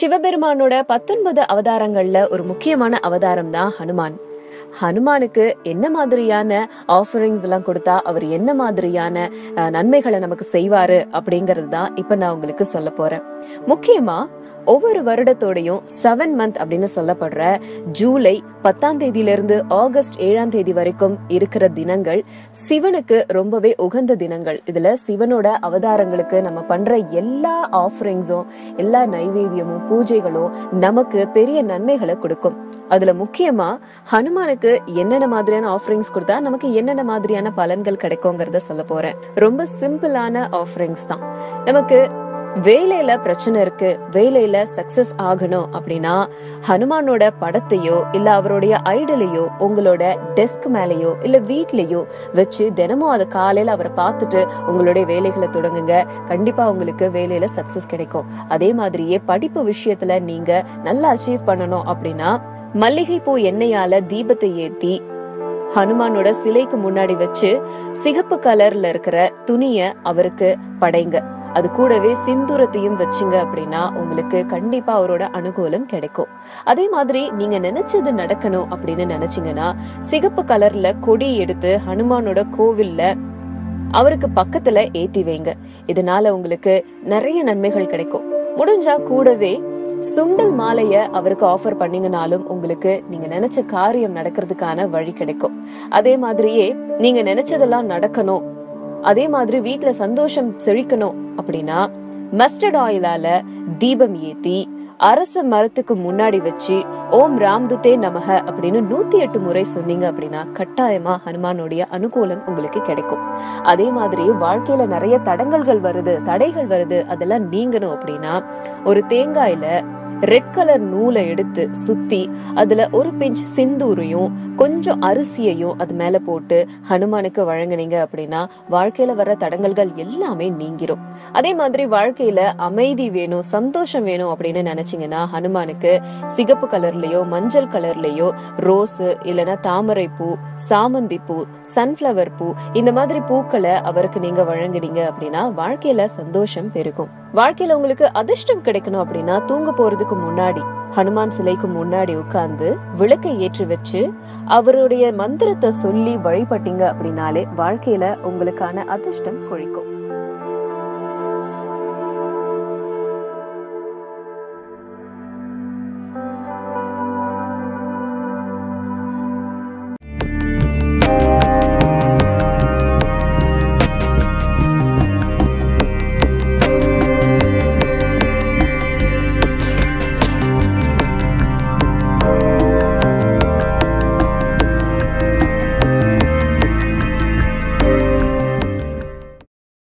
சிவபெருமானோட பத்தொன்பது அவதாரங்கள்ல ஒரு முக்கியமான அவதாரம் தான் ஹனுமான். ஹனுமானுக்கு என்ன மாதிரியான ஆஃபரிங்ஸ் எல்லாம் கொடுத்தா அவர் என்ன மாதிரியான நன்மைகளை நமக்கு செய்வாரு அப்படிங்கிறது தான் இப்ப நான் உங்களுக்கு சொல்ல போறேன். முக்கியமா ஒவ்வொரு வருடத்தோடையும் செவன் மந்த் அப்படின்னு சொல்லப்படுற ஜூலை பத்தாம் தேதியில இருந்து ஆகஸ்ட் ஏழாம் தேதி வரைக்கும் இருக்கிற தினங்கள் சிவனுக்கு ரொம்பவே உகந்த தினங்கள். இதுல சிவனோட அவதாரங்களுக்கு நம்ம பண்ற எல்லா ஆஃபரிங்ஸும் எல்லா நைவேத்தியமும் பூஜைகளும் நமக்கு பெரிய நன்மைகளை கொடுக்கும். அதுல முக்கியமா ஹனுமானுக்கு என்னென்ன மாதிரியான ஆஃபரிங்ஸ் கொடுத்தா நமக்கு என்னென்ன மாதிரியான பலன்கள் கிடைக்குங்கிறத சொல்ல போறேன். ரொம்ப சிம்பிளான ஆஃபரிங்ஸ் தான். நமக்கு வேலையில பிரச்சனை இருக்கு வேலையில சக்சஸ் ஆகணும் அப்படின்னா ஹனுமானோட படத்தையோ இல்ல அவருடைய ஐடலையோ உங்களோட டெஸ்க் மேலேயோ இல்ல வீட்லயோ வச்சு தினமும் அதை காலையில அவரை பார்த்துட்டு உங்களுடைய வேலைகளை தொடங்குங்க. கண்டிப்பா உங்களுக்கு வேலையில சக்சஸ் கிடைக்கும். அதே மாதிரியே படிப்பு விஷயத்துல நீங்க நல்லா அச்சீவ் பண்ணணும் அப்படின்னா மல்லிகைப்பூ எண்ணெயால தீபத்தை ஏத்தி ஹனுமானோட சிலைக்கு முன்னாடி வச்சு சிகப்பு கலர்ல இருக்கிற துணிய அவருக்கு படைங்க. அது கூடவே சிந்துரத்தையும் வச்சுங்க அப்படின்னா உங்களுக்கு கண்டிப்பா அவரோட அனுகூலம் கிடைக்கும். அதே மாதிரி நீங்க நினைச்சது நடக்கணும் அப்படின்னு நினைச்சீங்கன்னா சிகப்பு கலர்ல கொடி எடுத்து ஹனுமானோட கோவில்ல அவருக்கு பக்கத்துல ஏத்தி வைங்க. இதனால உங்களுக்கு நிறைய நன்மைகள் கிடைக்கும். முடிஞ்சா கூடவே சுண்டல் மாலைய அவருக்கு ஆஃபர் பண்ணீங்கனாலும் உங்களுக்கு நீங்க நினைச்ச காரியம் நடக்கிறதுக்கான வழி கிடைக்கும். அதே மாதிரியே நீங்க நினைச்சதெல்லாம் நடக்கணும். அதே மாதிரி வீட்டுல சந்தோஷம் செழிக்கணும் அப்படின்னா மஸ்டர்ட் ஆயிலால தீபம் ஏத்தி அரச மரத்துக்கு முன்னாடி வச்சு ஓம் ராம்துதே நமக அப்படின்னு நூத்தி எட்டு முறை சொன்னீங்க அப்படின்னா கட்டாயமா ஹனுமானுடைய அனுகூலம் உங்களுக்கு கிடைக்கும். அதே மாதிரி வாழ்க்கையில நிறைய தடங்கல்கள் வருது தடைகள் வருது அதெல்லாம் நீங்கணும் அப்படின்னா ஒரு தேங்காயில ரெட் கலர் நூலை எடுத்து சுத்தி அதுல ஒரு பிஞ்ச் சிந்தூரையும் கொஞ்சம் அரிசியையும் அது மேல போட்டு ஹனுமானுக்கு வழங்குனீங்க அப்படின்னா வாழ்க்கையில வர்ற தடங்கல்கள் எல்லாமே நீங்கிரும். அதே மாதிரி வாழ்க்கையில அமைதி வேணும் சந்தோஷம் வேணும் அப்படின்னு நினைச்சீங்கன்னா ஹனுமானுக்கு சிகப்பு கலர்லயோ மஞ்சள் கலர்லயோ ரோஸ் இல்லைன்னா தாமரை பூ சாமந்தி பூ சன்ஃபிளவர் பூ இந்த மாதிரி பூக்களை அவருக்கு நீங்க வழங்குனீங்க அப்படின்னா வாழ்க்கையில சந்தோஷம் பெருகும். வாழ்க்கையில உங்களுக்கு அதிர்ஷ்டம் கிடைக்கணும் அப்படின்னா தூங்க போறதுக்கு முன்னாடி ஹனுமான் சிலைக்கு முன்னாடி உட்கார்ந்து விளக்கை ஏற்றி வச்சு அவருடைய மந்திரத்தை சொல்லி வழிபட்டீங்க அப்படின்னாலே வாழ்க்கையில உங்களுக்கான அதிர்ஷ்டம் கொழிக்கும்.